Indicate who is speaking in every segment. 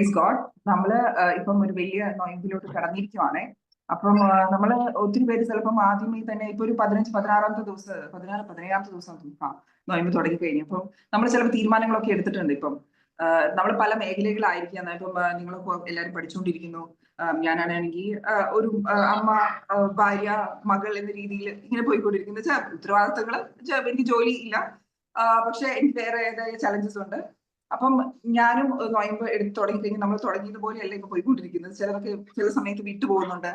Speaker 1: Praise God നമ്മൾ ആഹ് ഇപ്പം ഒരു വലിയ നോയമ്പിലോട്ട് കടന്നിരിക്കുവാണേ. അപ്പം നമ്മൾ ഒത്തിരി പേര് ചിലപ്പം ആദ്യമേ തന്നെ ഇപ്പൊ ഒരു പതിനഞ്ച് പതിനാറാമത്തെ ദിവസം പതിനാറ് പതിനേഴാമത്തെ ദിവസം നോയമ്പ് തുടങ്ങി കഴിഞ്ഞു അപ്പം നമ്മൾ ചിലപ്പോൾ തീരുമാനങ്ങളൊക്കെ എടുത്തിട്ടുണ്ട് ഇപ്പം. നമ്മൾ പല മേഖലകളായിരിക്കാം ഇപ്പം നിങ്ങൾ എല്ലാവരും പഠിച്ചുകൊണ്ടിരിക്കുന്നു ഞാനാണെങ്കിൽ ഒരു അമ്മ ഭാര്യ മകൾ എന്ന രീതിയിൽ ഇങ്ങനെ പോയിക്കൊണ്ടിരിക്കുന്നു. ഉത്തരവാദിത്തങ്ങൾ എനിക്ക് ജോലി ഇല്ല. പക്ഷെ എനിക്ക് വേറെ ഏതായ ചലഞ്ചസ് ഉണ്ട്. അപ്പം ഞാനും നോയമ്പ് എടുത്ത് തുടങ്ങി കഴിഞ്ഞാൽ നമ്മൾ തുടങ്ങിയത് പോലെയല്ല ഇപ്പൊ പോയിക്കൊണ്ടിരിക്കുന്നത്. ചിലതൊക്കെ ചില സമയത്ത് വിട്ടു പോകുന്നുണ്ട്.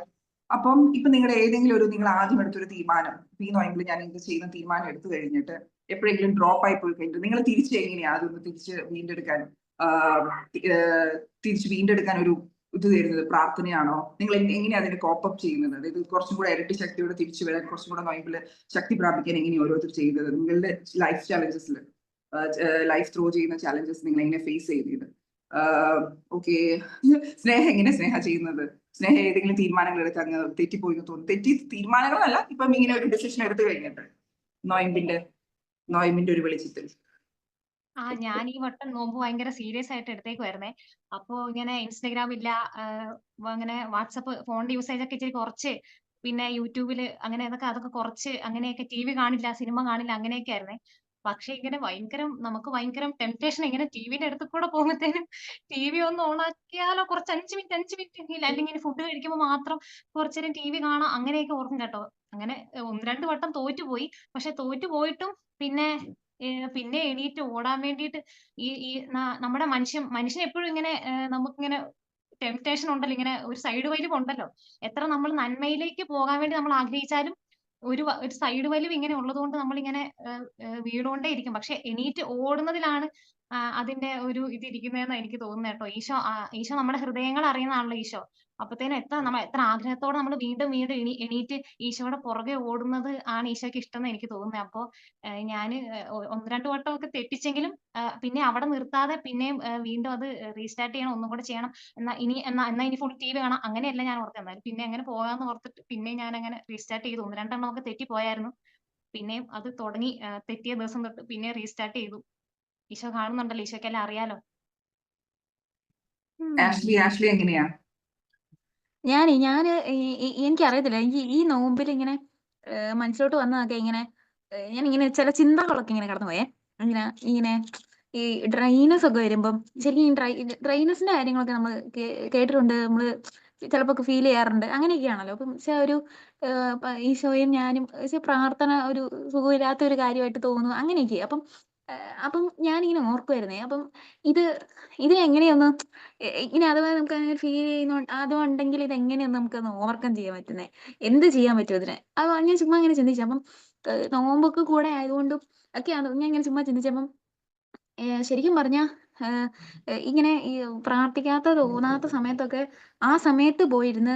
Speaker 1: അപ്പം ഇപ്പൊ നിങ്ങളുടെ ഏതെങ്കിലും ഒരു നിങ്ങൾ ആദ്യം എടുത്തൊരു തീരുമാനം ഈ നോയമ്പിൽ ഞാൻ ഇത് ചെയ്യുന്ന തീരുമാനം എടുത്തു കഴിഞ്ഞിട്ട് എപ്പോഴെങ്കിലും ഡ്രോപ്പ് ആയി പോയി കഴിഞ്ഞിട്ട് നിങ്ങൾ തിരിച്ച് എങ്ങനെയാ അതൊന്ന് തിരിച്ച് വീണ്ടെടുക്കാൻ തിരിച്ച് വീണ്ടെടുക്കാൻ ഒരു ഇത് തരുന്നത് പ്രാർത്ഥനയാണോ? നിങ്ങൾ എങ്ങനെയാ അതിനെ കോപ്പപ്പ് ചെയ്യുന്നത്? അതായത് കുറച്ചും കൂടെ ഇരട്ടി ശക്തിയോടെ തിരിച്ചു വരാൻ കുറച്ചും കൂടെ നോയമ്പിൽ ശക്തി പ്രാപിക്കാൻ എങ്ങനെയാണ് ഓരോരുത്തർ ചെയ്യുന്നത്? നിങ്ങളുടെ ലൈഫ് ചാലഞ്ചസിൽ ലൈഫ് ത്രോ ചെയ്യുന്ന ചാലഞ്ചസ് നിങ്ങൾ എങ്ങനെ ഫേസ് ചെയ്തത് ഓക്കെ സ്നേഹ എങ്ങനെ സ്നേഹ ചെയ്യുന്നത്? സ്നേഹ ഏതെങ്കിലും തീരുമാനങ്ങൾ എടുത്ത് അങ്ങ് തെറ്റിപ്പോയി തോന്നുന്നു. തെറ്റി തീരുമാനങ്ങളല്ല ഇപ്പം ഇങ്ങനെ ഒരു ഡിസിഷൻ എടുത്തു കഴിഞ്ഞിട്ട്. നോയമ്പിന്റെ നോയമ്പിന്റെ ഒരു വെളിച്ചത്തിൽ.
Speaker 2: ആ ഞാൻ ഈ വട്ടം നോമ്പ് ഭയങ്കര സീരിയസ് ആയിട്ട് എടുത്തേക്കുവായിരുന്നേ അപ്പോ ഇങ്ങനെ ഇൻസ്റ്റഗ്രാം ഇല്ല അങ്ങനെ വാട്സപ്പ് ഫോണിന്റെ യൂസേജ് ഒക്കെ ഇച്ചിരി കുറച്ച്. പിന്നെ യൂട്യൂബിൽ അങ്ങനെ അതൊക്കെ അതൊക്കെ കുറച്ച് അങ്ങനെയൊക്കെ ടി വി കാണില്ല സിനിമ കാണില്ല അങ്ങനെയൊക്കെ ആയിരുന്നേ. പക്ഷെ ഇങ്ങനെ ഭയങ്കരം നമുക്ക് ഭയങ്കരം ടെംപ്ടേഷൻ ഇങ്ങനെ ടിവിന്റെ അടുത്ത് കൂടെ പോകുമ്പോഴത്തേനും ടി വി ഒന്ന് ഓണാക്കിയാലോ കുറച്ച് അഞ്ച് മിനിറ്റ് അഞ്ച് മിനിറ്റ് അല്ലെങ്കിൽ ഫുഡ് കഴിക്കുമ്പോൾ മാത്രം കുറച്ചേരം ടി വി കാണാം. അങ്ങനെയൊക്കെ ഓർക്കും കേട്ടോ. അങ്ങനെ ഒന്ന് രണ്ട് വട്ടം തോറ്റുപോയി പക്ഷെ തോറ്റു പോയിട്ടും പിന്നെ പിന്നെ എണീറ്റ് ഓടാൻ വേണ്ടിയിട്ട് ഈ ഈ നമ്മുടെ മനുഷ്യൻ മനുഷ്യൻ എപ്പോഴും ഇങ്ങനെ നമുക്ക് നമുക്കിങ്ങനെ ടെംപ്ടേഷൻ ഉണ്ടല്ലോ. ഇങ്ങനെ ഒരു സൈഡ് വൈലും ഉണ്ടല്ലോ. എത്ര നമ്മൾ നന്മയിലേക്ക് പോകാൻ വേണ്ടി നമ്മൾ ആഗ്രഹിച്ചാലും ഒരു ഒരു സൈഡ് വലിവ് ഇങ്ങനെ ഉള്ളതുകൊണ്ട് നമ്മളിങ്ങനെ വീണുകൊണ്ടേ ഇരിക്കും. പക്ഷെ എണീറ്റ് ഓടുന്നതിലാണ് അതിന്റെ ഒരു ഇത് ഇരിക്കുന്നതെന്നാണ് എനിക്ക് തോന്നുന്നത് കേട്ടോ. ഈശോ ഈശോ നമ്മുടെ ഹൃദയങ്ങൾ അറിയുന്ന ആണല്ലോ ഈശോ. അപ്പത്തേനും എത്ര നമ്മൾ എത്ര ആഗ്രഹത്തോടെ നമ്മൾ വീണ്ടും വീണ്ടും എണീ എണീറ്റ് ഈശോയുടെ പുറകെ ഓടുന്നത് ആണ് ഈശോയ്ക്ക് ഇഷ്ടം എനിക്ക് തോന്നുന്നത് അപ്പോ ഞാൻ ഒന്ന് രണ്ട് വട്ടമൊക്കെ തെറ്റിച്ചെങ്കിലും പിന്നെ അവിടെ നിർത്താതെ പിന്നെയും വീണ്ടും അത് റീസ്റ്റാർട്ട് ചെയ്യണം ഒന്നും കൂടെ ചെയ്യണം എന്നാ ഇനി എന്നാ എന്നാ ഇനി ഫുൾ ടി വി കാണാം അങ്ങനെയല്ല ഞാൻ ഓർത്തത് എന്നാലും പിന്നെ അങ്ങനെ പോകാന്ന് ഓർത്തിട്ട് പിന്നെ ഞാൻ അങ്ങനെ റീസ്റ്റാർട്ട് ചെയ്തു. ഒന്ന് രണ്ടെണ്ണം ഒക്കെ തെറ്റി പോയായിരുന്നു. പിന്നെയും അത് തുടങ്ങി തെറ്റിയ ദിവസം തൊട്ട് പിന്നെ റീസ്റ്റാർട്ട് ചെയ്തു. ഈശോ കാണുന്നുണ്ടല്ലോ ഈശോക്കെല്ലാം അറിയാലോ.
Speaker 1: ആഷ്ലി ആഷ്ലി എങ്ങനെയാ?
Speaker 3: ഞാനേ ഞാൻ എനിക്ക് അറിയത്തില്ല എനിക്ക് ഈ നോമ്പിൽ ഇങ്ങനെ മനസ്സിലോട്ട് വന്നതൊക്കെ ഇങ്ങനെ ഞാൻ ഇങ്ങനെ ചില ചിന്തകളൊക്കെ ഇങ്ങനെ കടന്നു പോയേ ഇങ്ങനെ ഇങ്ങനെ ഈ ഡ്രൈനസ് ഒക്കെ വരുമ്പം ശരിക്കും ഡ്രൈനസിന്റെ കാര്യങ്ങളൊക്കെ നമ്മൾ കേട്ടിട്ടുണ്ട്. നമ്മൾ ചിലപ്പോ ഫീൽ ചെയ്യാറുണ്ട്. അങ്ങനെയൊക്കെയാണല്ലോ. അപ്പം പക്ഷെ ഒരു ഈശോയും ഞാനും പക്ഷെ പ്രാർത്ഥന ഒരു സുഖമില്ലാത്ത ഒരു കാര്യമായിട്ട് തോന്നുന്നു. അങ്ങനെയൊക്കെ. അപ്പം ഏഹ് ഞാൻ ഞാനിങ്ങനെ ഓർക്കുമായിരുന്നേ അപ്പം ഇത് ഇത് എങ്ങനെയൊന്ന് ഇങ്ങനെ അഥവാ നമുക്ക് അങ്ങനെ ഫീൽ ചെയ്യുന്ന ഇത് എങ്ങനെയൊന്ന് നമുക്കൊന്ന് ഓവർകം ചെയ്യാൻ പറ്റുന്നേ? എന്ത് ചെയ്യാൻ പറ്റും ഇതിന്? അത് ഞാൻ ചുമ്മാ ഇങ്ങനെ ചിന്തിച്ചു. അപ്പം നോമ്പൊക്കെ കൂടെ ആയതുകൊണ്ടും ഒക്കെയാണ്. ഞാൻ ഇങ്ങനെ ചുമ്മാ ചിന്തിച്ചപ്പം ശരിക്കും പറഞ്ഞാ ഇങ്ങനെ ഈ പ്രാർത്ഥിക്കാത്ത തോന്നാത്ത സമയത്തൊക്കെ ആ സമയത്ത് പോയിരുന്ന്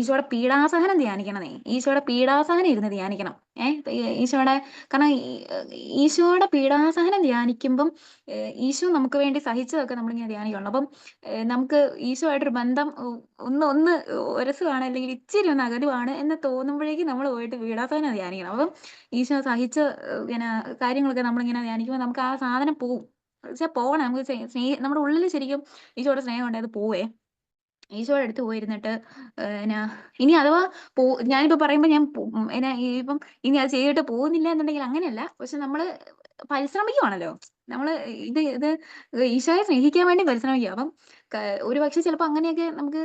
Speaker 3: ഈശോയുടെ പീഡാസഹനം ധ്യാനിക്കണമേ. ഈശോയുടെ പീഡാസഹനം ഇരുന്ന് ധ്യാനിക്കണം. ഏഹ് ഈശോയുടെ കാരണം ഈശോയുടെ പീഡാസഹനം ധ്യാനിക്കുമ്പം ഈശോ നമുക്ക് വേണ്ടി സഹിച്ചതൊക്കെ നമ്മളിങ്ങനെ ധ്യാനിക്കണം. അപ്പം നമുക്ക് ഈശോയായിട്ടൊരു ബന്ധം ഒന്ന് ഒന്ന് ഒരസുവാണ് അല്ലെങ്കിൽ ഇച്ചിരി ഒന്ന് അകലുവാണ് എന്ന് തോന്നുമ്പോഴേക്കും നമ്മൾ പോയിട്ട് പീഡാസഹനം ധ്യാനിക്കണം. അപ്പം ഈശോ സഹിച്ച ഇങ്ങനെ കാര്യങ്ങളൊക്കെ നമ്മളിങ്ങനെ ധ്യാനിക്കുമ്പോൾ നമുക്ക് ആ സാധനം പോവും. പക്ഷെ പോകണം നമുക്ക് സ്നേ സ്നേഹ- നമ്മുടെ ഉള്ളിൽ ശരിക്കും ഈശോയുടെ സ്നേഹം ഉണ്ട്. അത് പോവേ. ഈശോയുടെ അടുത്ത് പോയിരുന്നിട്ട് എന്നാ ഇനി അഥവാ പോ ഞാനിപ്പോ പറയുമ്പോ ഞാൻ എന്നാ ഇപ്പം ഇനി അത് ചെയ്തിട്ട് പോകുന്നില്ല എന്നുണ്ടെങ്കിൽ അങ്ങനെയല്ല. പക്ഷെ നമ്മൾ പരിശ്രമിക്കുവാണല്ലോ. നമ്മൾ ഇത് ഇത് ഈശോയെ സ്നേഹിക്കാൻ വേണ്ടി പരിശ്രമിക്കുക. അപ്പം ഒരു പക്ഷെ ചിലപ്പോൾ അങ്ങനെയൊക്കെ നമുക്ക്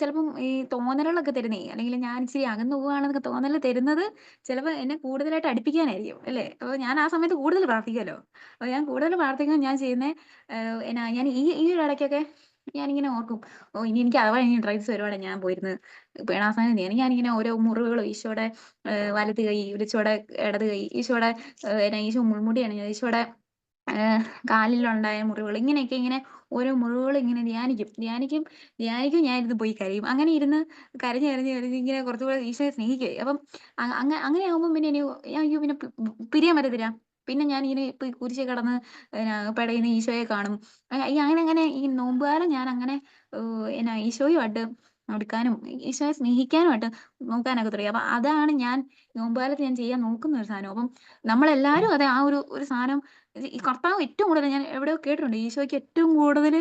Speaker 3: ചിലപ്പം ഈ തോന്നലുകളൊക്കെ തരുന്നേ. അല്ലെങ്കിൽ ഞാൻ ഇച്ചിരി അകന്നു പോവുകയാണെന്നൊക്കെ തോന്നൽ തരുന്നത് ചിലപ്പോൾ എന്നെ കൂടുതലായിട്ട് അടുപ്പിക്കാനായിരിക്കും അല്ലേ? അപ്പോൾ ഞാൻ ആ സമയത്ത് കൂടുതൽ പ്രാർത്ഥിക്കുമല്ലോ? അപ്പോൾ ഞാൻ കൂടുതൽ പ്രാർത്ഥിക്കുമ്പോൾ ഞാൻ ചെയ്യുന്ന എന്നാ ഞാൻ ഈ ഈ ഇടയ്ക്കൊക്കെ ഞാനിങ്ങനെ ഓർക്കും ഓ ഇനി എനിക്ക് അഥവാ ഇനി ഡ്രൈവ്സ് വരുവാണെ ഞാൻ പോയിരുന്ന് പേണാസാനം ഞാൻ ഞാനിങ്ങനെ ഓരോ മുറിവുകളും ഈശോയുടെ ഏഹ് വലത് കൈ വിളിച്ചോടെ ഇടത് കൈ ഈശോയുടെ എന്നാ ഈശോ മുൾമുടിയാണ് ഈശോയുടെ ഏഹ് കാലിലുണ്ടായ മുറിവുകൾ. ഇങ്ങനെയൊക്കെ ഇങ്ങനെ ഓരോ മുറിവുകൾ ഇങ്ങനെ ധ്യാനിക്കും. ധ്യാനിക്കും ധ്യാനിക്കും ഞാൻ ഇരുന്ന് പോയി കരയും. അങ്ങനെ ഇരുന്ന് കരഞ്ഞ് കരഞ്ഞ് കരഞ്ഞ് ഇങ്ങനെ കുറച്ചുകൂടെ ഈശോയെ സ്നേഹിക്കുക അപ്പം അ- അങ്ങ അങ്ങനെ ആകുമ്പോൾ പിന്നെ എനിക്ക് അയ്യോ പിന്നെ പിരിയാൻ പറ്റത്തില്ല. പിന്നെ ഞാൻ ഇങ്ങനെ കുരിശ് കടന്ന് പടയുന്ന ഈശോയെ കാണും. അങ്ങനെ അങ്ങനെ ഈ നോമ്പുകാലം ഞാൻ അങ്ങനെ എന്നാ ഈശോയുമായിട്ട് എടുക്കാനും ഈശോയെ സ്നേഹിക്കാനുമായിട്ട് നോക്കാനൊക്കെ തുടങ്ങി. അപ്പൊ അതാണ് ഞാൻ നോമ്പുകാലത്ത് ഞാൻ ചെയ്യാൻ നോക്കുന്ന ഒരു സാധനം. അപ്പം നമ്മളെല്ലാരും അതെ ആ ഒരു ഒരു സാധനം ഈ കർത്താവ് ഏറ്റവും കൂടുതൽ ഞാൻ എവിടെയോ കേട്ടിട്ടുണ്ട് ഈശോയ്ക്ക് ഏറ്റവും കൂടുതൽ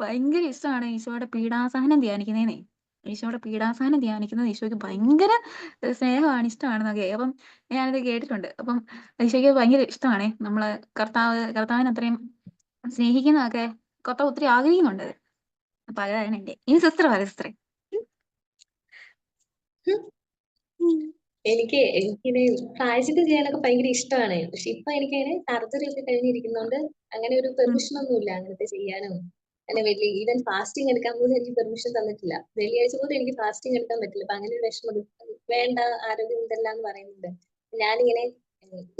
Speaker 3: ഭയങ്കര ഇഷ്ടമാണ് ഈശോയുടെ പീഡാസഹനം ധ്യാനിക്കുന്നതിനെ. ഈശോയുടെ പീഡാസഹനം ധ്യാനിക്കുന്നത് ഈശോയ്ക്ക് ഭയങ്കര സ്നേഹമാണ് ഇഷ്ടമാണെന്നൊക്കെ. അപ്പം ഞാനത് കേട്ടിട്ടുണ്ട്. അപ്പം ഈശോയ്ക്ക് ഭയങ്കര ഇഷ്ടമാണ്. നമ്മൾ കർത്താവ് കർത്താവിനെ അത്രയും സ്നേഹിക്കുന്നതൊക്കെ കർത്താവ് ഒത്തിരി ആഗ്രഹിക്കുന്നുണ്ട്. അപ്പൊ അതാണ് എന്റെ ഇനി സിസ്റ്റർ വരെ സിസ്റ്ററെ.
Speaker 4: എനിക്ക് എനിക്കിങ്ങനെ പാചകം ചെയ്യാനൊക്കെ ഭയങ്കര ഇഷ്ടമാണ്. പക്ഷെ ഇപ്പൊ എനിക്കങ്ങനെ സർജറി ഒക്കെ കഴിഞ്ഞിരിക്കുന്നോണ്ട് അങ്ങനെ ഒരു പെർമിഷൻ ഒന്നും ഇല്ല അങ്ങനത്തെ ചെയ്യാനും. അങ്ങനെ വലിയ ഈവൻ ഫാസ്റ്റിംഗ് എടുക്കാൻ പോലും എനിക്ക് പെർമിഷൻ തന്നിട്ടില്ല. വെള്ളിയാഴ്ച പോലും എനിക്ക് ഫാസ്റ്റിംഗ് എടുക്കാൻ പറ്റില്ല. അപ്പൊ അങ്ങനെ ഒരു വിഷമം. വേണ്ട ആരോഗ്യം ഇതല്ല എന്ന് പറയുന്നുണ്ട്. ഞാനിങ്ങനെ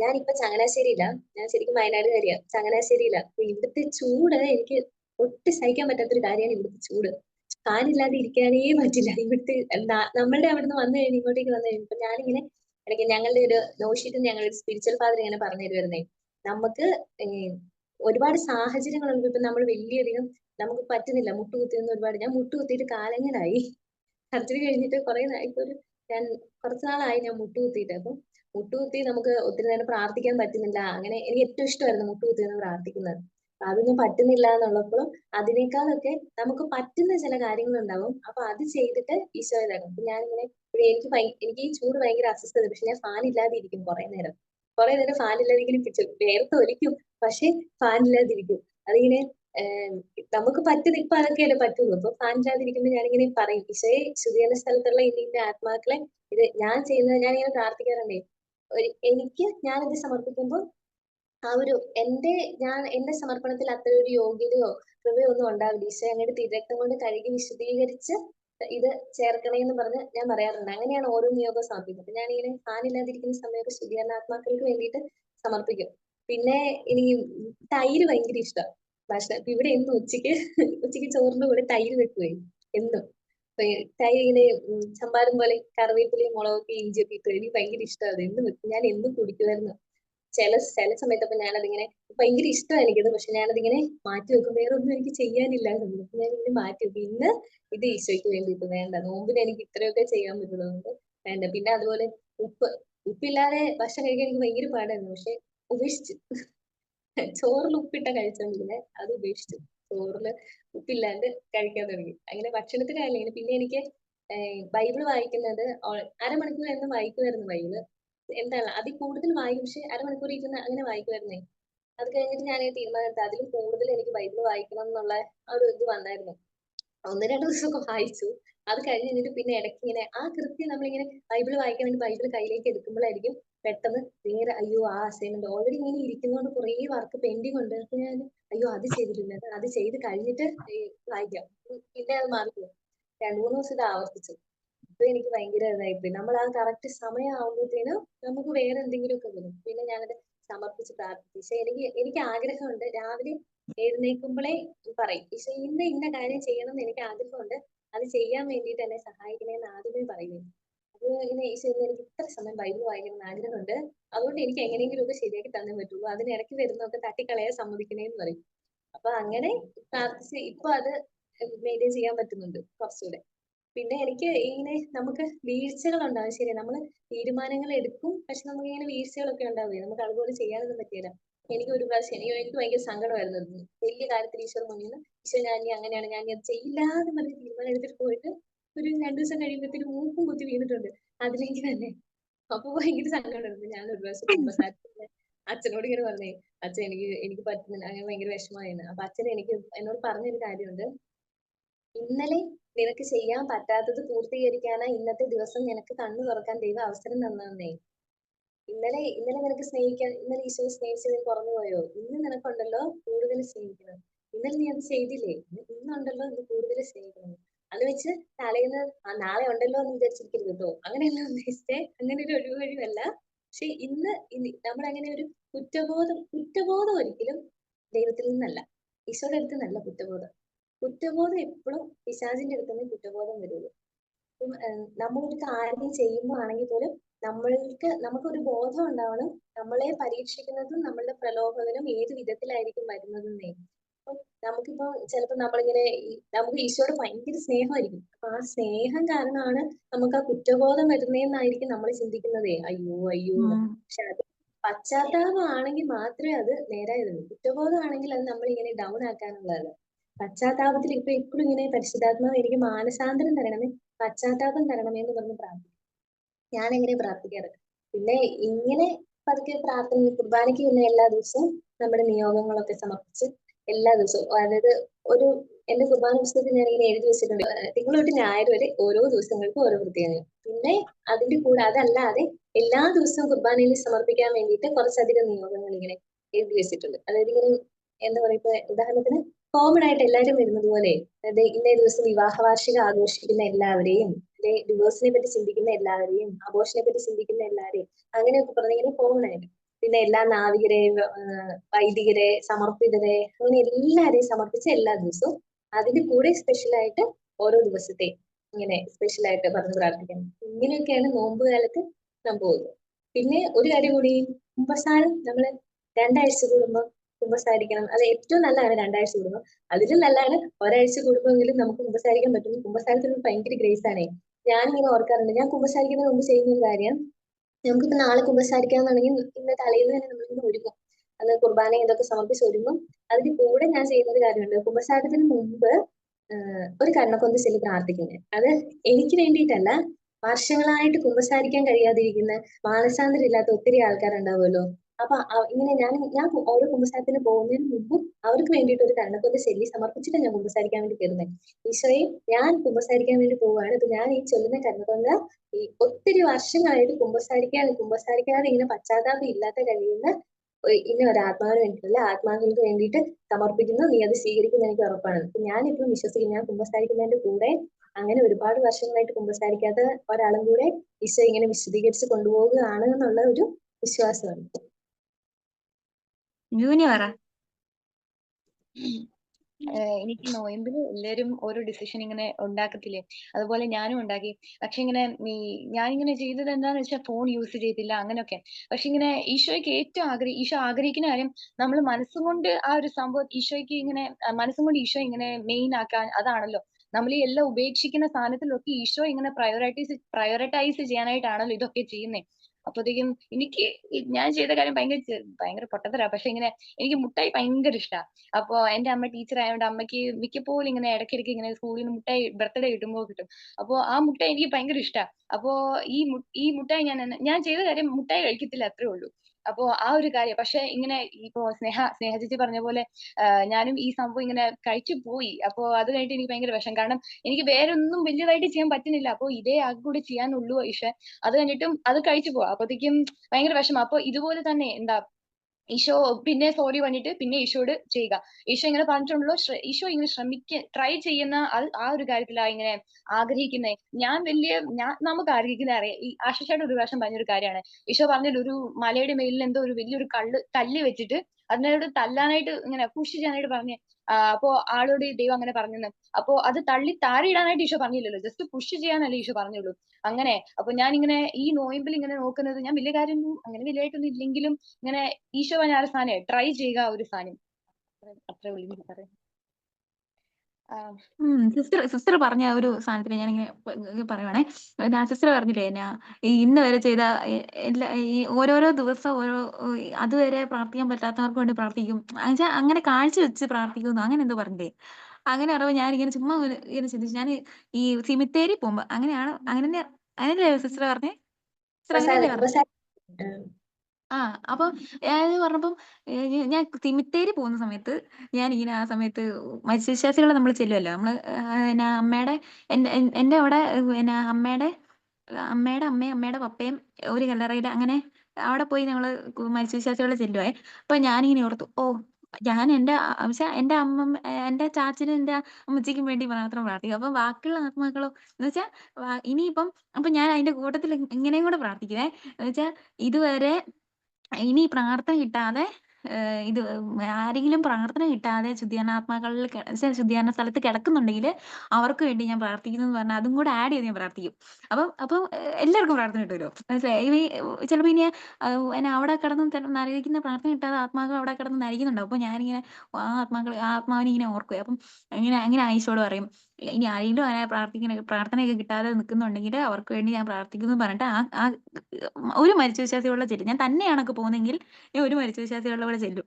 Speaker 4: ഞാനിപ്പൊ ചങ്ങനാശ്ശേരിയില്ല ഞാൻ ശരിക്കും വയനാടുകാരിയാ. ചങ്ങനാശ്ശേരിയില്ല ഇവിടുത്തെ ചൂട് എനിക്ക് ഒട്ടും സഹിക്കാൻ പറ്റാത്തൊരു കാര്യമാണ് ഇവിടുത്തെ ചൂട്. ഫാനില്ലാതെ ഇരിക്കാനേ പറ്റില്ല. ഇവിടുത്തെ എന്താ നമ്മളുടെ അവിടുന്ന് വന്നു കഴിഞ്ഞ് ഇങ്ങോട്ടേക്ക് വന്നു കഴിഞ്ഞപ്പോ ഞാനിങ്ങനെ ഇടയ്ക്ക് ഞങ്ങളുടെ ഒരു നോഷീറ്റ് ഞങ്ങളുടെ സ്പിരിച്വൽ ഫാദർ ഇങ്ങനെ പറഞ്ഞു തരുമായിരുന്നേ നമുക്ക് ഒരുപാട് സാഹചര്യങ്ങളുണ്ട്. ഇപ്പൊ നമ്മൾ വലിയധികം നമുക്ക് പറ്റുന്നില്ല. മുട്ടുകുത്തിയെന്ന് ഒരുപാട് ഞാൻ മുട്ടുകുത്തിയിട്ട് കാലങ്ങളായി. സർജറി കഴിഞ്ഞിട്ട് കുറെ ഇപ്പൊ ഒരു ഞാൻ കുറച്ചു നാളായി ഞാൻ മുട്ടുകുത്തിയിട്ട്. അപ്പം മുട്ടുകുത്തി നമുക്ക് ഒത്തിരി നേരം പ്രാർത്ഥിക്കാൻ പറ്റുന്നില്ല. അങ്ങനെ എനിക്ക് ഏറ്റവും ഇഷ്ടമായിരുന്നു മുട്ടുകുത്തി എന്ന് പ്രാർത്ഥിക്കുന്നത്. അതൊന്നും പറ്റുന്നില്ല എന്നുള്ളപ്പോഴും അതിനേക്കാളൊക്കെ നമുക്ക് പറ്റുന്ന ചില കാര്യങ്ങളുണ്ടാവും. അപ്പൊ അത് ചെയ്തിട്ട് ഈശോയെ തരണം അപ്പൊ ഞാനിങ്ങനെ എനിക്ക് എനിക്ക് ഈ ചൂട് ഭയങ്കര അസ്വസ്ഥത പക്ഷെ ഞാൻ ഫാൻ ഇല്ലാതെ ഇരിക്കും കുറെ നേരം. കുറെ നേരം ഫാൻ ഇല്ലാതെ ഇങ്ങനെ പിടിച്ചു വേർത്ത് ഒലിക്കും പക്ഷെ ഫാൻ ഇല്ലാതിരിക്കും. അതിങ്ങനെ നമുക്ക് പറ്റുന്ന ഇപ്പൊ അതൊക്കെയല്ലേ പറ്റുള്ളൂ. അപ്പൊ ഫാൻ ഇല്ലാതിരിക്കുമ്പോൾ ഞാനിങ്ങനെ പറയും ഈശോയെ ശുദ്ധീകരണ സ്ഥലത്തുള്ള ഇന്നിന്റെ ആത്മാക്കളെ ഇത് ഞാൻ ചെയ്യുന്നത് ഞാനിങ്ങനെ പ്രാർത്ഥിക്കാറുണ്ടേ. ഒരു എനിക്ക് ഞാൻ സമർപ്പിക്കുമ്പോൾ ആ ഒരു എന്റെ ഞാൻ എന്റെ സമർപ്പണത്തിൽ അത്ര ഒരു യോഗ്യതയോ കൃപയോ ഒന്നും ഉണ്ടാവില്ല. ഈശോ അങ്ങയുടെ തിരക്തം കൊണ്ട് കഴുകി വിശദീകരിച്ച് ഇത് ചേർക്കണേ എന്ന് പറഞ്ഞ് ഞാൻ പറയാറുണ്ട്. അങ്ങനെയാണ് ഓരോ നിയോഗം സമർപ്പിക്കുന്നത്. അപ്പൊ ഇങ്ങനെ ഫാനില്ലാതിരിക്കുന്ന സമയമൊക്കെ ശുദ്ധീകരണാത്മാക്കൾക്ക് വേണ്ടിയിട്ട് സമർപ്പിക്കും. പിന്നെ എനിക്ക് തൈര് ഭയങ്കര ഇഷ്ടം. ഭക്ഷണം ഇവിടെ എന്നും ഉച്ചയ്ക്ക് ഉച്ചയ്ക്ക് ചോറിന്റെ കൂടെ തൈര് വെക്കുകയും എന്നും. തൈര് ഇങ്ങനെ ചമ്പാരം പോലെ കറിവേപ്പിലയും മുളകൊക്കെ ഇഞ്ചിയൊക്കെ ഇട്ട് എനിക്ക് ഭയങ്കര ഇഷ്ടമാണ്. എന്നും ഞാൻ എന്നും കുടിക്കുമായിരുന്നു. ചില ചില സമയത്തപ്പോ ഞാനതിങ്ങനെ ഭയങ്കര ഇഷ്ടമാണ് എനിക്കത് പക്ഷെ ഞാനതിങ്ങനെ മാറ്റി വെക്കും. വേറെ ഒന്നും എനിക്ക് ചെയ്യാനില്ല ഞാൻ ഞാനിങ്ങനെ മാറ്റി വെക്കും. ഇന്ന് ഇത് ഈശോയ്ക്ക് വേണ്ടിയിട്ട് വേണ്ട. നോമ്പിന് എനിക്ക് ഇത്രയൊക്കെ ചെയ്യാൻ പറ്റുള്ളൂ. വേണ്ട. പിന്നെ അതുപോലെ ഉപ്പ് ഉപ്പില്ലാതെ ഭക്ഷണം കഴിക്കാൻ എനിക്ക് ഭയങ്കര പാടായിരുന്നു. പക്ഷെ ഉപേക്ഷിച്ചു. ചോറിൽ ഉപ്പിട്ട കഴിച്ചോണ്ടിരുന്നെ അത് ഉപേക്ഷിച്ചു. ചോറിൽ ഉപ്പില്ലാണ്ട് കഴിക്കാൻ തുടങ്ങി. അങ്ങനെ ഭക്ഷണത്തിനായാലും പിന്നെ എനിക്ക് ബൈബിൾ വായിക്കുന്നത് അരമണിക്കൂർ എന്നും വായിക്കുമായിരുന്നു ബൈബിൾ എന്താണ് അതിൽ കൂടുതൽ വായിക്കും. പക്ഷെ അരമണിക്കൂർ ഇരുന്ന് അങ്ങനെ വായിക്കുമായിരുന്നേ. അത് കഴിഞ്ഞിട്ട് ഞാൻ തീരുമാനമെടുത്തു അതിലും കൂടുതൽ എനിക്ക് ബൈബിൾ വായിക്കണം എന്നുള്ള ഒരു ഇത് വന്നായിരുന്നു. ഒന്ന് രണ്ട് ദിവസമൊക്കെ വായിച്ചു. അത് കഴിഞ്ഞ് കഴിഞ്ഞിട്ട് പിന്നെ ഇടയ്ക്ക് ഇങ്ങനെ ആ കൃത്യം നമ്മളിങ്ങനെ ബൈബിൾ വായിക്കാൻ വേണ്ടി ബൈബിൾ കയ്യിലേക്ക് എടുക്കുമ്പോഴായിരിക്കും പെട്ടെന്ന് നേരെ അയ്യോ ആ അസൈൻമെന്റ് ഓൾറെഡി ഇങ്ങനെ ഇരിക്കുന്നതുകൊണ്ട് കുറേ വർക്ക് പെൻഡിങ് ഉണ്ട്. അപ്പൊ ഞാൻ അയ്യോ അത് ചെയ്തിട്ടില്ല. അത് ചെയ്ത് കഴിഞ്ഞിട്ട് വായിക്കാം. പിന്നെ അത് മാറിപ്പോയി. രണ്ടു മൂന്ന് ദിവസം ഇത് ആവർത്തിച്ചു. അപ്പൊ എനിക്ക് ഭയങ്കര ഇതായിപ്പോയി നമ്മൾ ആ കറക്റ്റ് സമയമാകുമ്പോഴത്തേനും നമുക്ക് വേറെ എന്തെങ്കിലുമൊക്കെ വരും. പിന്നെ ഞാനത് സമർപ്പിച്ച് പ്രാർത്ഥിച്ചു പക്ഷെ എനിക്ക് എനിക്ക് ആഗ്രഹമുണ്ട്. രാവിലെ എഴുന്നേൽക്കുമ്പോഴേ പറയും പക്ഷെ ഇന്ന് ഇന്ന കാര്യം ചെയ്യണം എന്ന് എനിക്ക് ആഗ്രഹമുണ്ട്. അത് ചെയ്യാൻ വേണ്ടിയിട്ട് എന്നെ സഹായിക്കണേന്ന് ആദ്യമേ പറയുന്നു. അപ്പൊ ഇങ്ങനെ ഈശോ ഇന്ന് എനിക്ക് ഇത്ര സമയം ബൈബിൾ വായിക്കണം ആഗ്രഹമുണ്ട്. അതുകൊണ്ട് എനിക്ക് എങ്ങനെയെങ്കിലും ഒക്കെ ശരിയാക്കി തന്നേ പറ്റുള്ളൂ. അതിന് ഇടയ്ക്ക് വരുന്നൊക്കെ തട്ടിക്കളയാൻ സമ്മതിക്കണേന്ന് പറയും. അപ്പൊ അങ്ങനെ പ്രാർത്ഥിച്ച് ഇപ്പൊ അത് മെയിന്റെയിൻ ചെയ്യാൻ പറ്റുന്നുണ്ട് കുറച്ചുകൂടെ. പിന്നെ എനിക്ക് ഇങ്ങനെ നമുക്ക് വീഴ്ചകൾ ഉണ്ടാവും ശരി നമ്മൾ തീരുമാനങ്ങൾ എടുക്കും പക്ഷെ നമുക്ക് ഇങ്ങനെ വീഴ്ചകളൊക്കെ ഉണ്ടാവുകയെ നമുക്ക് അതുപോലെ ചെയ്യാനൊന്നും പറ്റില്ല. എനിക്ക് ഒരു പ്രാവശ്യം എനിക്ക് എനിക്ക് ഭയങ്കര സങ്കടമായിരുന്നു. വലിയ കാര്യത്തിൽ ഈശ്വർ മുന്നിൽ നിന്ന് ഈശോ ഞാൻ അങ്ങനെയാണ് ഞാൻ അത് ചെയ്യില്ലാതെ പറഞ്ഞ തീരുമാനം എടുത്തിട്ട് പോയിട്ട് ഒരു രണ്ടു ദിവസം കഴിയുമ്പോഴത്തേക്ക് മൂക്കും കുത്തി വീണിട്ടുണ്ട്. അതിലേക്ക് തന്നെ. അപ്പൊ ഭയങ്കര സങ്കടമായിരുന്നു. ഞാൻ ഒരു പ്രാവശ്യം അച്ഛനോട് ഇങ്ങനെ പറഞ്ഞേ അച്ഛൻ എനിക്ക് എനിക്ക് പറ്റുന്നില്ല അങ്ങനെ ഭയങ്കര വിഷമമായിരുന്നു അപ്പൊ അച്ഛൻ എനിക്ക് എന്നോട് പറഞ്ഞൊരു കാര്യമുണ്ട്. ഇന്നലെ നിനക്ക് ചെയ്യാൻ പറ്റാത്തത് പൂർത്തീകരിക്കാനാ ഇന്നത്തെ ദിവസം നിനക്ക് കണ്ണു തുറക്കാൻ ദൈവം അവസരം തന്നേ ഇന്നലെ ഇന്നലെ നിനക്ക് സ്നേഹിക്കാൻ ഇന്നലെ ഈശോയെ സ്നേഹിച്ചതിൽ കുറഞ്ഞു പോയോ? ഇന്ന് നിനക്കുണ്ടല്ലോ കൂടുതൽ സ്നേഹിക്കണം ഇന്നലെ നീ അത് ചെയ്തില്ലേ? ഇന്ന് ഇന്നുണ്ടല്ലോ ഇന്ന് കൂടുതൽ സ്നേഹിക്കണം അത് വെച്ച് തലേന്ന് ആ നാളെ ഉണ്ടല്ലോ എന്ന് വിചാരിച്ചിരിക്കരുത് കേട്ടോ. അങ്ങനെയല്ല ഉദ്ദേശിച്ചേ. അങ്ങനെ ഒരു ഒഴിവഴിവല്ല പക്ഷെ ഇന്ന് നമ്മൾ അങ്ങനെ ഒരു കുറ്റബോധം കുറ്റബോധം ഒരിക്കലും ദൈവത്തിൽ നിന്നല്ല. ഈശോയുടെ അടുത്ത് നല്ല കുറ്റബോധം. കുറ്റബോധം എപ്പോഴും പിശാചിന്റെ അടുത്ത് നിന്ന് കുറ്റബോധം വരുള്ളൂ. നമ്മൾ ഒരു നമ്മളൊരു കാര്യം ചെയ്യുമ്പോൾ ആണെങ്കിൽ പോലും നമ്മൾക്ക് നമുക്കൊരു ബോധം ഉണ്ടാവണം. നമ്മളെ പരീക്ഷിക്കുന്നതും നമ്മളുടെ പ്രലോഭനം ഏത് വിധത്തിലായിരിക്കും വരുന്നതെന്നേ അപ്പം നമുക്കിപ്പോ ചിലപ്പോ നമ്മളിങ്ങനെ നമുക്ക് ഈശോയോട് ഭയങ്കര സ്നേഹമായിരിക്കും. അപ്പൊ ആ സ്നേഹം കാരണമാണ് നമുക്ക് ആ കുറ്റബോധം വരുന്നതെന്നായിരിക്കും നമ്മൾ ചിന്തിക്കുന്നതേ. അയ്യോ അയ്യോ. പക്ഷെ അത് പശ്ചാത്താപമാണെങ്കിൽ മാത്രമേ അത് നേരായതുള്ളൂ. കുറ്റബോധമാണെങ്കിൽ അത് നമ്മളിങ്ങനെ ഡൗൺ ആക്കാനുള്ളതല്ല. പശ്ചാത്താപത്തിൽ ഇപ്പൊ എപ്പോഴും ഇങ്ങനെ പരിശുദ്ധാത്മാവ് എനിക്ക് മാനസാന്തരം തരണമേ പശ്ചാത്താപം തരണമേ എന്ന് പറഞ്ഞ് പ്രാർത്ഥിക്കും. ഞാൻ എങ്ങനെ പ്രാർത്ഥിക്കാറ് പിന്നെ ഇങ്ങനെ പതുക്കെ പ്രാർത്ഥന കുർബാനയ്ക്ക് പിന്നെ എല്ലാ ദിവസവും നമ്മുടെ നിയോഗങ്ങളൊക്കെ സമർപ്പിച്ച് എല്ലാ ദിവസവും അതായത് ഒരു എന്റെ കുർബാന പുസ്തകത്തിൽ ഞാൻ ഇങ്ങനെ എഴുതി വെച്ചിട്ടുണ്ട്. തിങ്കൾ ഞായർ വരെ ഓരോ ദിവസങ്ങൾക്കും ഓരോ വൃത്തിയാണ് പിന്നെ അതിന്റെ കൂടെ അതല്ലാതെ എല്ലാ ദിവസവും കുർബാനയിൽ സമർപ്പിക്കാൻ വേണ്ടിയിട്ട് കുറച്ചധികം നിയോഗങ്ങൾ ഇങ്ങനെ എഴുതി വെച്ചിട്ടുണ്ട്. അതായത് ഇങ്ങനെ എന്താ പറയുക ഉദാഹരണത്തിന് കോമൺ ആയിട്ട് എല്ലാവരും വരുന്നത് പോലെ ഇന്നേ ദിവസം വിവാഹ വാർഷികം ആഘോഷിക്കുന്ന എല്ലാവരെയും അല്ലെ ഡിവോഴ്സിനെ പറ്റി ചിന്തിക്കുന്ന എല്ലാവരെയും അബോഷനെ പറ്റി ചിന്തിക്കുന്ന എല്ലാവരെയും അങ്ങനെയൊക്കെ പറഞ്ഞിങ്ങനെ കോമൺ ആയിട്ട്. പിന്നെ എല്ലാ നാവികരെ വൈദികരെ സമർപ്പിതരെ അങ്ങനെ എല്ലാവരെയും സമർപ്പിച്ച എല്ലാ ദിവസവും അതിന്റെ കൂടെ സ്പെഷ്യൽ ആയിട്ട് ഓരോ ദിവസത്തെ ഇങ്ങനെ സ്പെഷ്യൽ ആയിട്ട് പറഞ്ഞു പ്രാർത്ഥിക്കണം ഇങ്ങനെയൊക്കെയാണ് നോമ്പ് കാലത്ത് സംഭവം. പിന്നെ ഒരു കാര്യം കൂടി കുമ്പസാരം നമ്മൾ രണ്ടാഴ്ച കൂടുമ്പോൾ കുമ്പസാരിക്കണം. അത് ഏറ്റവും നല്ലതാണ് രണ്ടാഴ്ച കൂടുമ്പോൾ അതിലും നല്ലതാണ് ഒരാഴ്ച കൂടുമ്പോഴെങ്കിലും നമുക്ക് കുമ്പസാരിക്കാൻ പറ്റും. കുമ്പസാരത്തിന് ഭയങ്കര ഗ്രേസ് ആണേ. ഞാൻ ഇങ്ങനെ ഓർക്കാറുണ്ട്. ഞാൻ കുമ്പസാരിക്കുന്നതിന് മുമ്പ് ചെയ്യുന്ന ഒരു കാര്യം നമുക്കിപ്പോ നാളെ കുമ്പസാരിക്കാന്നുണ്ടെങ്കിൽ ഇന്ന് തലേന്ന് തന്നെ നമ്മളിങ്ങനെ ഒരുങ്ങും. അത് കുർബാന ഇതൊക്കെ സമർപ്പിച്ച് ഒരുങ്ങും. അതിന് കൂടെ ഞാൻ ചെയ്യുന്ന ഒരു കാര്യമുണ്ട്. കുമ്പസാരത്തിന് മുമ്പ് ഒരു കരണക്കൊന്ന് ചെല്ലി പ്രാർത്ഥിക്കുന്നത് അത് എനിക്ക് വേണ്ടിയിട്ടല്ല വർഷങ്ങളായിട്ട് കുമ്പസാരിക്കാൻ കഴിയാതിരിക്കുന്ന മാനസാന്തരം ഇല്ലാത്ത ഒത്തിരി ആൾക്കാരുണ്ടാവുമല്ലോ. അപ്പൊ ഇങ്ങനെ ഞാൻ ഞാൻ ഓരോ കുമ്പസാരത്തിന് പോകുന്നതിന് മുമ്പും അവർക്ക് വേണ്ടിയിട്ട് ഒരു കരണക്കൊന്ന് ചൊല്ലി സമർപ്പിച്ചിട്ട് ഞാൻ കുമ്പസാരിക്കാൻ വേണ്ടി കയറുന്നത് ഈശോയെ ഞാൻ കുമ്പസാരിക്കാൻ വേണ്ടി പോവുകയാണ്. ഇപ്പൊ ഞാൻ ഈ ചൊല്ലുന്ന കരണക്കൊന്ന് ഈ ഒത്തിരി വർഷങ്ങളായിട്ട് കുമ്പസാരിക്കാൻ കുമ്പസാരിക്കാതെ ഇങ്ങനെ പശ്ചാത്താപം ഇല്ലാത്ത കഴിയുന്ന ഇന്ന ഒരു ആത്മാവിന് വേണ്ടിയിട്ടല്ല ആത്മാക്കൾക്ക് വേണ്ടിയിട്ട് സമർപ്പിക്കുന്നു. നീ അത് സ്വീകരിക്കുന്ന എനിക്ക് ഉറപ്പാണ്. അപ്പൊ ഇപ്പോഴും വിശ്വസിക്കുന്നു. ഞാൻ കുമ്പസാരിക്കുന്നതിന്റെ കൂടെ അങ്ങനെ ഒരുപാട് വർഷങ്ങളായിട്ട് കുമ്പസാരിക്കാത്ത ഒരാളും കൂടെ ഈശോ ഇങ്ങനെ വിശദീകരിച്ച് കൊണ്ടുപോവുകയാണ് എന്നുള്ള ഒരു വിശ്വാസമാണ്.
Speaker 3: ജൂനി പറ.
Speaker 5: എനിക്ക് നോയമ്പിൽ എല്ലാരും ഓരോ ഡിസിഷൻ ഇങ്ങനെ ഉണ്ടാക്കത്തില്ലേ? അതുപോലെ ഞാനും ഉണ്ടാക്കി. പക്ഷെ ഇങ്ങനെ ഞാൻ ഇങ്ങനെ ചെയ്തത് എന്താന്ന് വെച്ചാൽ ഫോൺ യൂസ് ചെയ്തില്ല അങ്ങനെയൊക്കെ പക്ഷെ ഇങ്ങനെ ഈശോയ്ക്ക് ഏറ്റവും ആഗ്രഹി ഈശോ ആഗ്രഹിക്കുന്ന കാര്യം നമ്മൾ മനസ്സും കൊണ്ട് ആ ഒരു സംഭവം ഈശോയ്ക്ക് ഇങ്ങനെ മനസ്സും കൊണ്ട് ഈശോ ഇങ്ങനെ മെയിൻ ആക്കാൻ അതാണല്ലോ. നമ്മൾ ഈ എല്ലാം ഉപേക്ഷിക്കുന്ന സാധനത്തിലൊക്കെ ഈശോ ഇങ്ങനെ പ്രയോറിറ്റൈസ് പ്രയോറിറ്റൈസ് ചെയ്യാനായിട്ടാണല്ലോ ഇതൊക്കെ ചെയ്യുന്നത് അപ്പോഴത്തേക്കും എനിക്ക് ഞാൻ ചെയ്ത കാര്യം ഭയങ്കര ഭയങ്കര പൊട്ടത്തരാ. പക്ഷെ ഇങ്ങനെ എനിക്ക് മുട്ടായി ഭയങ്കര ഇഷ്ടാ. അപ്പൊ എന്റെ അമ്മ ടീച്ചർ ആയതുകൊണ്ട് അമ്മയ്ക്ക് മിക്കപ്പോഴും ഇങ്ങനെ ഇടയ്ക്കിടയ്ക്ക് ഇങ്ങനെ സ്കൂളിൽ നിന്ന് മുട്ടായി ബർത്ത്ഡേ കിട്ടുമ്പോൾ കിട്ടും. അപ്പൊ ആ മുട്ടായി എനിക്ക് ഭയങ്കര ഇഷ്ടാ. അപ്പോ ഈ ഈ മുട്ടായി ഞാൻ ഞാൻ ചെയ്ത കാര്യം മുട്ടായി കഴിക്കത്തില്ല അത്രേ ഉള്ളൂ. അപ്പോ ആ ഒരു കാര്യം പക്ഷെ ഇങ്ങനെ ഇപ്പോ സ്നേഹ സ്നേഹ ചേച്ചി പറഞ്ഞ പോലെ ഞാനും ഈ സംഭവം ഇങ്ങനെ കഴിച്ചു പോയി. അപ്പോ അത് കഴിഞ്ഞിട്ട് എനിക്ക് ഭയങ്കര വിഷം കാരണം എനിക്ക് വേറെ ഒന്നും വലിയതായിട്ട് ചെയ്യാൻ പറ്റുന്നില്ല. അപ്പോ ഇതേ ആകെ കൂടെ ചെയ്യാനുള്ളൂ പക്ഷെ അത് കഴിഞ്ഞിട്ടും അത് കഴിച്ചു പോവാ. അപ്പോഴത്തേക്കും ഭയങ്കര വിഷമം. അപ്പൊ ഇതുപോലെ തന്നെ എന്താ ഈശോ പിന്നെ സോറി പറഞ്ഞിട്ട് പിന്നെ ഈശോട് ചെയ്യുക. ഈശോ ഇങ്ങനെ പറഞ്ഞിട്ടുണ്ടല്ലോ ഈശോ ഇങ്ങനെ ശ്രമിക്ക ട്രൈ ചെയ്യുന്ന ആ ഒരു കാര്യത്തിലാ ഇങ്ങനെ ആഗ്രഹിക്കുന്നത് ഞാൻ വലിയ ഞാൻ നമുക്ക് ആഗ്രഹിക്കുന്ന അറിയാം ഈ ആശിഷയുടെ ഒരു പ്രാവശ്യം പറഞ്ഞൊരു കാര്യമാണ്. ഈശോ പറഞ്ഞതിൽ ഒരു മലയുടെ മേലിൽ എന്തോ ഒരു വലിയൊരു കള്ള് കല്ല് വെച്ചിട്ട് അതിനോട് തല്ലാനായിട്ട് ഇങ്ങനെ പുഷ് ചെയ്യാനായിട്ട് പറഞ്ഞു അപ്പോ ആളോട് ദൈവം അങ്ങനെ പറഞ്ഞു അപ്പോ അത് തള്ളി താഴെ ഇടാനായിട്ട് ഈശോ പറഞ്ഞില്ലല്ലോ. ജസ്റ്റ് പുഷ് ചെയ്യാനല്ലേ ഈശോ പറഞ്ഞുള്ളൂ. അങ്ങനെ അപ്പൊ ഞാൻ ഇങ്ങനെ ഈ നോയമ്പിൽ ഇങ്ങനെ നോക്കുന്നത് ഞാൻ വലിയ കാര്യം അങ്ങനെ വലിയതായിട്ടൊന്നും ഇല്ലെങ്കിലും ഇങ്ങനെ ഈശോ ഒരു സാധനം ട്രൈ ചെയ്യുക ഒരു സാധനം. അത്രേ- ഉള്ളൂ പറയാൻ.
Speaker 3: സിസ്റ്റർ സിസ്റ്റർ പറഞ്ഞ ഒരു സാധനത്തിന് ഞാനിങ്ങനെ ഇങ്ങനെ പറയുവാണേ. ഞാൻ സിസ്റ്റർ പറഞ്ഞില്ലേ ഞാൻ ഈ ഇന്ന് വരെ ചെയ്ത എല്ലാ ഈ ഓരോരോ ദിവസം ഓരോ അതുവരെ പ്രാർത്ഥിക്കാൻ പറ്റാത്തവർക്ക് വേണ്ടി പ്രാർത്ഥിക്കും. എന്നുവെച്ചാൽ അങ്ങനെ കാഴ്ച വെച്ച് പ്രാർത്ഥിക്കുന്നു. അങ്ങനെ എന്തോ പറഞ്ഞില്ലേ? അങ്ങനെ പറയുമ്പോൾ ഞാൻ ഇങ്ങനെ ചുമ്മാ ഇങ്ങനെ ചിന്തിച്ചു ഞാൻ ഈ സിമിത്തേരി പോകുമ്പോ അങ്ങനെയാണ് അങ്ങനെ അങ്ങനെയല്ലേ സിസ്റ്റർ പറഞ്ഞേ? സിസ്റ്റർ അങ്ങനെയല്ലേ പറഞ്ഞേ? ആ അപ്പൊ ഞാൻ പറഞ്ഞപ്പം ഏ, ഞ- ഞാൻ തിമിത്തേരി പോകുന്ന സമയത്ത് ഞാൻ ഇങ്ങനെ ആ സമയത്ത് മത്സ്യവിശ്വാസികളെ നമ്മൾ ചെല്ലുമല്ലോ നമ്മൾ പിന്നെ അമ്മയുടെ എന്റെ അവിടെ പിന്നെ അമ്മയുടെ അമ്മയുടെ അമ്മയും അമ്മയുടെ പപ്പയും ഒരു കല്ലറയിൽ അങ്ങനെ അവിടെ പോയി ഞങ്ങൾ കു- മത്സ്യവിശ്വാസികളെ ചെല്ലുവേ. അപ്പൊ ഞാനിങ്ങനെ ഓർത്തു ഓ ഞാൻ എന്റെ പക്ഷെ എന്റെ അമ്മ എന്റെ ചാച്ചനും എന്റെ അമ്മച്ചിക്കും വേണ്ടി മാത്രം പ്രാർത്ഥിക്കും. അപ്പൊ ബാക്കിയുള്ള ആത്മാക്കളോ എന്ന് വെച്ചാ ഇനിയിപ്പം അപ്പൊ ഞാൻ അതിന്റെ കൂട്ടത്തിൽ ഇങ്ങനെയും കൂടെ പ്രാർത്ഥിക്കുവേ എന്ന് വെച്ചാ ഇതുവരെ ഇനി പ്രാർത്ഥന കിട്ടാതെ ഇത് ആരെങ്കിലും പ്രാർത്ഥന കിട്ടാതെ ശുദ്ധീകരണാത്മാക്കളിൽ ശുദ്ധിയാന സ്ഥലത്ത് കിടക്കുന്നുണ്ടെങ്കിൽ അവർക്ക് വേണ്ടി ഞാൻ പ്രാർത്ഥിക്കുന്നു എന്ന് പറഞ്ഞാൽ അതും കൂടെ ആഡ് ചെയ്ത് ഞാൻ പ്രാർത്ഥിക്കും. അപ്പം അപ്പം എല്ലാവർക്കും പ്രാർത്ഥന കിട്ടുമല്ലോ. മനസ്സിലായോ? ഈ ചിലപ്പോ ഇനി എന്നെ അവിടെ കിടന്ന് നരകിക്കുന്ന പ്രാർത്ഥന കിട്ടാതെ ആത്മാക്കൾ അവിടെ കിടന്ന് നരകിക്കുന്നുണ്ടാവും. അപ്പോൾ ഞാനിങ്ങനെ ആ ആത്മാക്കൾ ആ ആത്മാവിനെ ഇങ്ങനെ ഓർക്കും. അപ്പം ഇങ്ങനെ അങ്ങനെ ആയിഷോട് പറയും. ഇനി ആരെങ്കിലും അങ്ങനെ പ്രാർത്ഥിക്കണ പ്രാർത്ഥനയൊക്കെ കിട്ടാതെ നിൽക്കുന്നുണ്ടെങ്കിൽ അവർക്ക് വേണ്ടി ഞാൻ പ്രാർത്ഥിക്കുന്നു പറഞ്ഞിട്ട് ആ ആ ഒരു മരിച്ച വിശ്വാസിയുള്ള ചെല്ലും. ഞാൻ തന്നെയാണൊക്കെ പോകുന്നതെങ്കിൽ ഞാൻ ഒരു മരിച്ച വിശ്വാസിയുള്ള കൂടെ ചെല്ലും.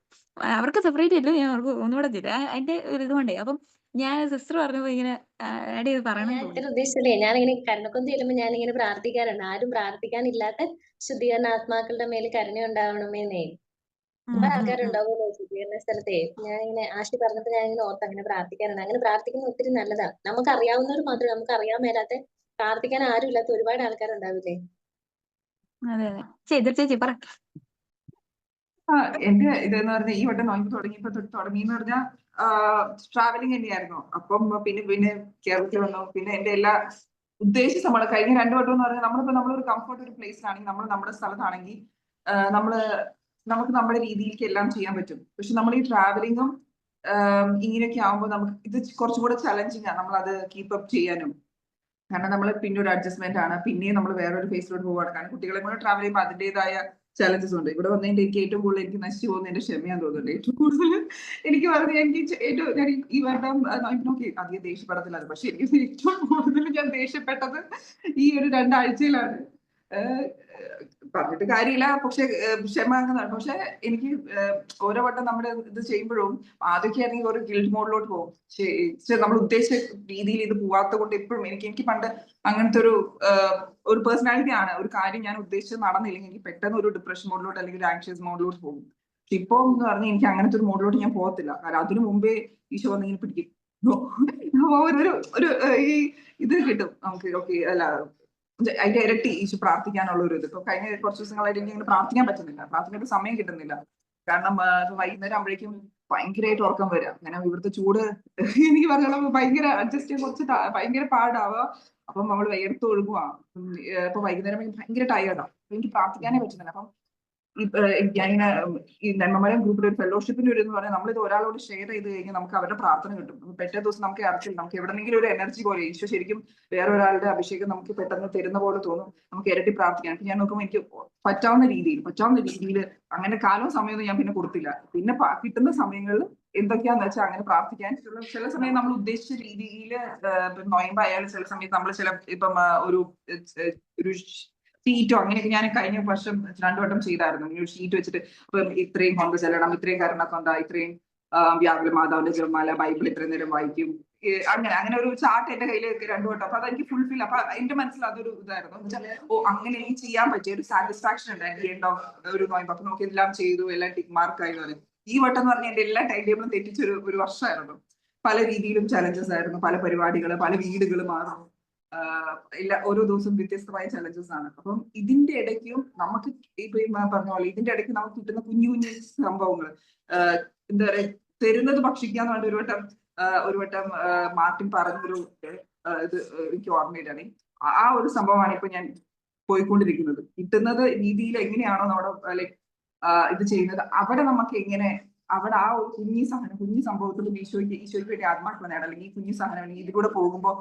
Speaker 3: അവർക്ക് സെപ്പറേറ്റ് ചെല്ലും. ഞാൻ അവർക്ക് ഒന്നുകൂടെ ചെല്ലും. അതിന്റെ ഒരു ഇത് കൊണ്ടേ. അപ്പം ഞാൻ സിസ്റ്റർ പറഞ്ഞപ്പോ ഇങ്ങനെ ആഡ് ചെയ്ത്
Speaker 4: ഞാൻ
Speaker 3: ഇങ്ങനെ തോന്നി.
Speaker 4: ഇത്ര ഞാൻ ഞാനിങ്ങനെ കരുണക്കൊന്ന് ചെല്ലുമ്പോ ഞാനിങ്ങനെ പ്രാർത്ഥിക്കാറുണ്ട്. ആരും പ്രാർത്ഥിക്കാനില്ലാത്ത ശുദ്ധീകരണ ആത്മാക്കളുടെ മേൽ കരുണയുണ്ടാവണമേന്നേ.
Speaker 3: ഉം ഉം.
Speaker 4: ആൾക്കാരുണ്ടാവുമല്ലോ ഞാൻ സ്ഥലത്തെ. ഞാനിങ്ങനെ ആശി ഞാൻ ഇങ്ങനെ ഓർത്ത് അങ്ങനെ പ്രാർത്ഥിക്കാറുണ്ട്. അങ്ങനെ പ്രാർത്ഥിക്കുന്നത് ഒത്തിരി നല്ലതാണ് നമുക്ക് നല്ലതാ. മാത്രമേ നമുക്ക് അറിയാൻ മേലാത്ത പ്രാർത്ഥിക്കാൻ ആരും ഇല്ലാത്ത ഒരുപാട് ആൾക്കാരുണ്ടാവില്ലേ?
Speaker 3: അതെ അതെ. ചേച്ചി ചേച്ചി പറ.
Speaker 1: ആ എന്റെ ഇതെന്ന് പറഞ്ഞാൽ ഈ വട്ടം നോയമ്പ് തുടങ്ങിയപ്പോ തൊട്ട് തുടങ്ങിയെന്ന് പറഞ്ഞാൽ ട്രാവലിംഗ് തന്നെയായിരുന്നു. അപ്പം പിന്നെ പിന്നെ കേരളത്തിൽ വന്നു. പിന്നെ എന്റെ എല്ലാ ഉദ്ദേശിച്ച് നമ്മൾ കഴിഞ്ഞ രണ്ടു വട്ടം എന്ന് പറഞ്ഞാൽ നമ്മളിപ്പോ നമ്മളൊരു കംഫർട്ട് ഒരു പ്ലേസിലാണെങ്കിൽ നമ്മൾ നമ്മുടെ സ്ഥലത്താണെങ്കിൽ നമ്മൾ നമുക്ക് നമ്മുടെ രീതിയിലേക്ക് എല്ലാം ചെയ്യാൻ പറ്റും. പക്ഷെ നമ്മൾ ഈ ട്രാവലിങ്ങും ഇങ്ങനെയൊക്കെ ആകുമ്പോൾ നമുക്ക് ഇത് കുറച്ചും കൂടെ ചലഞ്ചിങ് ആണ് നമ്മൾ അത് കീപ്പ് അപ്പ് ചെയ്യാനും. കാരണം നമ്മൾ പിന്നെ ഒരു അഡ്ജസ്റ്റ്മെന്റ് ആണ്. പിന്നെയും നമ്മൾ വേറൊരു ഫേസിലോട്ട് പോവാണ്. കാരണം കുട്ടികളെ കൂടെ ട്രാവൽ ചെയ്യുമ്പോൾ അതിന്റെതായ ചലഞ്ചസ് ഉണ്ട്. ഇവിടെ വന്നതിന്റെ എനിക്ക് ഏറ്റവും കൂടുതൽ എനിക്ക് നശിച്ചു പോകുന്ന എന്റെ ക്ഷമയാന്ന് തോന്നുന്നുണ്ട്. ഏറ്റവും കൂടുതൽ എനിക്ക് പറഞ്ഞ എനിക്ക് ഏറ്റവും ഞാൻ ഈ വട്ടം നോക്കി അധികം ദേഷ്യപ്പെടത്തില്ല പക്ഷെ എനിക്ക് ഏറ്റവും കൂടുതൽ ഞാൻ ദേഷ്യപ്പെട്ടത് ഈ ഒരു രണ്ടാഴ്ചയിലാണ്. പറഞ്ഞിട്ട് കാര്യമില്ല. പക്ഷെ ക്ഷമ അങ്ങനെയാണ്. പക്ഷെ എനിക്ക് ഓരോ വട്ടം നമ്മുടെ ഇത് ചെയ്യുമ്പോഴും ആദ്യമൊക്കെ ആണെങ്കിൽ ഒരു ഗിൽഡ് മോഡിലോട്ട് പോകും. നമ്മൾ ഉദ്ദേശിച്ച രീതിയിൽ ഇത് പോവാത്ത കൊണ്ട് എപ്പോഴും എനിക്ക് എനിക്ക് പണ്ട് അങ്ങനത്തെ ഒരു ഒരു പേഴ്സണാലിറ്റി ആണ്. ഒരു കാര്യം ഞാൻ ഉദ്ദേശിച്ചത് നടന്നില്ലെങ്കിൽ എനിക്ക് പെട്ടെന്ന് ഒരു ഡിപ്രഷൻ മോഡിലോട്ട് അല്ലെങ്കിൽ ഒരു ആങ്ഷ്യസ് മോഡിലോട്ട് പോകും. പക്ഷെ ഇപ്പൊ എന്ന് പറഞ്ഞാൽ എനിക്ക് അങ്ങനത്തെ ഒരു മോഡിലോട്ട് ഞാൻ പോകത്തില്ല. കാരണം അതിനു മുമ്പേ ഈശോ വന്ന് ഇങ്ങനെ പിടിക്കും. ഒരു ഒരു ഈ ഇത് കിട്ടും നമുക്ക് ഓക്കെ അല്ല അതിന്റെ ഇരട്ടി ഈശു പ്രാർത്ഥിക്കാനുള്ള ഒരു ഇത്. ഇപ്പൊ കഴിഞ്ഞ കുറച്ച് ദിവസങ്ങളായിട്ട് എനിക്ക് പ്രാർത്ഥിക്കാൻ പറ്റുന്നില്ല. പ്രാർത്ഥിക്കാൻ സമയം കിട്ടുന്നില്ല. കാരണം വൈകുന്നേരം ആകുമ്പോഴേക്കും ഭയങ്കരമായിട്ട് ഉറക്കം വരിക. അങ്ങനെ ഇവിടുത്തെ ചൂട് എനിക്ക് പറഞ്ഞ ഭയങ്കര അഡ്ജസ്റ്റ് ചെയ്യാൻ കുറച്ച് ഭയങ്കര പാടാവുക. അപ്പം നമ്മൾ വിയർത്ത് ഒഴുകുക. അപ്പൊ വൈകുന്നേരം ഭയങ്കര ടയേർഡാണ്. എനിക്ക് പ്രാർത്ഥിക്കാനേ പറ്റുന്നില്ല. അപ്പം ഞാനിങ്ങനെ ഈ ഗ്രൂപ്പിൽ ഒരു ഫെലോഷിപ്പിന്റെ ഒരു എന്ന് പറഞ്ഞാൽ നമ്മളിത് ഒരാളോട് ഷെയർ ചെയ്ത് കഴിഞ്ഞാൽ നമുക്ക് അവരുടെ പ്രാർത്ഥന കിട്ടും. പെട്ടേ ദിവസം നമുക്ക് അറിയില്ല നമുക്ക് എവിടെന്നെങ്കിലും ഒരു എനർജി പോലെ ഈശോ ശരിക്കും വേറെ ഒരാളുടെ അഭിഷേകം നമുക്ക് പെട്ടെന്ന് തരുന്ന പോലെ തോന്നും. നമുക്ക് ഇരട്ടി പ്രാർത്ഥിക്കാം ഞാൻ നോക്കുമ്പോൾ എനിക്ക് പറ്റാവുന്ന രീതിയിൽ പറ്റാവുന്ന രീതിയിൽ അങ്ങനെ കാലവും സമയമൊന്നും ഞാൻ പിന്നെ കൊടുത്തില്ല. പിന്നെ കിട്ടുന്ന സമയങ്ങളിൽ എന്തൊക്കെയാന്ന് വെച്ചാൽ അങ്ങനെ പ്രാർത്ഥിക്കാൻ ചില ചില സമയം നമ്മൾ ഉദ്ദേശിച്ച രീതിയിൽ നോയമ്പായാലും ചില സമയത്ത് നമ്മൾ ചില ഇപ്പം ഒരു ഒരു ഷീറ്റോ അങ്ങനെയൊക്കെ ഞാൻ കഴിഞ്ഞ വർഷം രണ്ടു വട്ടം ചെയ്തായിരുന്നു. ഇങ്ങനെ ഒരു ഷീറ്റ് വെച്ചിട്ട് ഇപ്പം ഇത്രയും കൊണ്ട് ചെല്ലണം ഇത്രയും കരുണക്കൊണ്ട ഇത്രയും വ്യാകുല മാതാവിന്റെ ജപമാല ബൈബിൾ ഇത്രയും നേരം വായിക്കും. അങ്ങനെ അങ്ങനെ ഒരു ചാർട്ട് എന്റെ കയ്യിൽ രണ്ടു വട്ടം. അപ്പൊ അതെനിക്ക് ഫുൾഫിൽ അപ്പൊ എന്റെ മനസ്സിൽ അതൊരു ഇതായിരുന്നു. ഓ അങ്ങനെ എനിക്ക് ചെയ്യാൻ പറ്റിയ ഒരു സാറ്റിസ്ഫാക്ഷൻ ഉണ്ട്. ഓഫ് ഒരു നോയമ്പ്. അപ്പൊ നമുക്ക് എല്ലാം ചെയ്തു എല്ലാം ടിക്ക് മാർക്ക് ആയി പറഞ്ഞു ഈ വട്ടം എന്ന് പറഞ്ഞാൽ എന്റെ എല്ലാ ടൈം ടേബിളും തെറ്റിച്ചൊരു ഒരു വർഷമായിരുന്നു. പല രീതിയിലും ചലഞ്ചസ് ആയിരുന്നു. പല പരിപാടികൾ പല വീടുകൾ മാറുന്നു എല്ലാ ഓരോ ദിവസവും വ്യത്യസ്തമായ ചലഞ്ചസ് ആണ്. അപ്പം ഇതിന്റെ ഇടയ്ക്കും നമുക്ക് ഇപ്പൊ പറഞ്ഞ പോലെ ഇതിന്റെ ഇടയ്ക്ക് നമുക്ക് കിട്ടുന്ന കുഞ്ഞു കുഞ്ഞു സംഭവങ്ങൾ എന്താ പറയാ തരുന്നത് ഭക്ഷിക്കാന്ന് പറഞ്ഞ ഒരു വട്ടം ഒരു വട്ടം മാർട്ടിൻ പറഞ്ഞൊരു ഇത് എനിക്ക് ഓർമ്മയിലാണ്. ആ ഒരു സംഭവമാണ് ഇപ്പൊ ഞാൻ പോയിക്കൊണ്ടിരിക്കുന്നത്. കിട്ടുന്നത് രീതിയിൽ എങ്ങനെയാണോ നമ്മുടെ ലൈക് ഇത് ചെയ്യുന്നത് അവിടെ നമുക്ക് എങ്ങനെ അവിടെ ആ ഒരു കുഞ്ഞി സഹനം കുഞ്ഞു സംഭവത്തിൽ ഈശോയ്ക്ക് ഈശോയ്ക്ക് വേണ്ടി ആത്മാക്കളെ നേടാം അല്ലെങ്കിൽ ഈ കുഞ്ഞു സഹനം ഇതിലൂടെ പോകുമ്പോൾ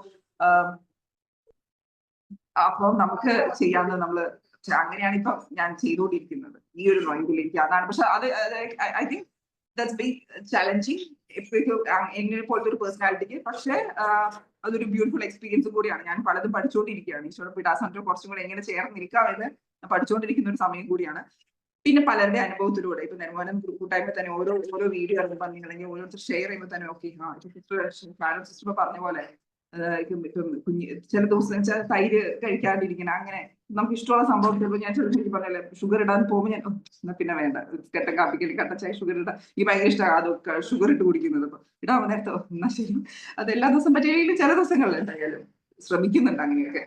Speaker 1: അപ്പോൾ നമുക്ക് ചെയ്യാവുന്നത് നമ്മൾ ചെ- അങ്ങനെയാണ് ഇപ്പൊ ഞാൻ ചെയ്തുകൊണ്ടിരിക്കുന്നത്. ഈ ഒരു ഡ്രോയിങ്ങിലേക്ക് അതാണ്. പക്ഷെ അത് I think that's be challenging എന്നെ പോലത്തെ ഒരു പേഴ്സണാലിറ്റിക്ക്. പക്ഷെ അതൊരു ബ്യൂട്ടിഫുൾ എക്സ്പീരിയൻസും കൂടിയാണ്. ഞാൻ പലതും പഠിച്ചുകൊണ്ടിരിക്കുകയാണ്. ഈശോയുടെ പിടാസന്റെ കുറച്ചും കൂടെ എങ്ങനെ ചേർന്നിരിക്കാമെന്ന് പഠിച്ചുകൊണ്ടിരിക്കുന്ന ഒരു സമയം കൂടിയാണ്. പിന്നെ പലരുടെ അനുഭവത്തിലൂടെ ഇപ്പൊ നെന്മോനം കൂട്ടായ്മ തന്നെ ഓരോ ഓരോ വീഡിയോ ഇറങ്ങുമ്പോൾ അല്ലെങ്കിൽ ഓരോരുത്തർ ഷെയർ ചെയ്യുമ്പോൾ തന്നെ ഓക്കെ ആ സിസ്റ്റർ സിസ്റ്റർ പറഞ്ഞ പോലെ കുഞ്ഞ് ചില ദിവസം വെച്ചാൽ തൈര് കഴിക്കാണ്ടിരിക്കണം. അങ്ങനെ നമുക്ക് ഇഷ്ടമുള്ള സംഭവം ചിലപ്പോൾ ഞാൻ ചിലപ്പോൾ പറഞ്ഞല്ലേ ഷുഗർ ഇടാൻ പോകുമ്പോൾ ഞാൻ എന്നാ പിന്നെ വേണ്ട. കട്ടൻ കാപ്പിക്കൽ കട്ട ചായ ഷുഗർ ഇടാ. ഈ ഭയങ്കര ഇഷ്ടമാണ് അതൊക്കെ ഷുഗർ ഇട്ട് കുടിക്കുന്നത്. അപ്പൊ ഇടാൻ നേരത്തെ എന്നാ ശരി. അത് എല്ലാ ദിവസം പറ്റിയില്ലെങ്കിൽ ചില ദിവസങ്ങളിൽ എന്തായാലും ശ്രമിക്കുന്നുണ്ട് അങ്ങനെയൊക്കെ.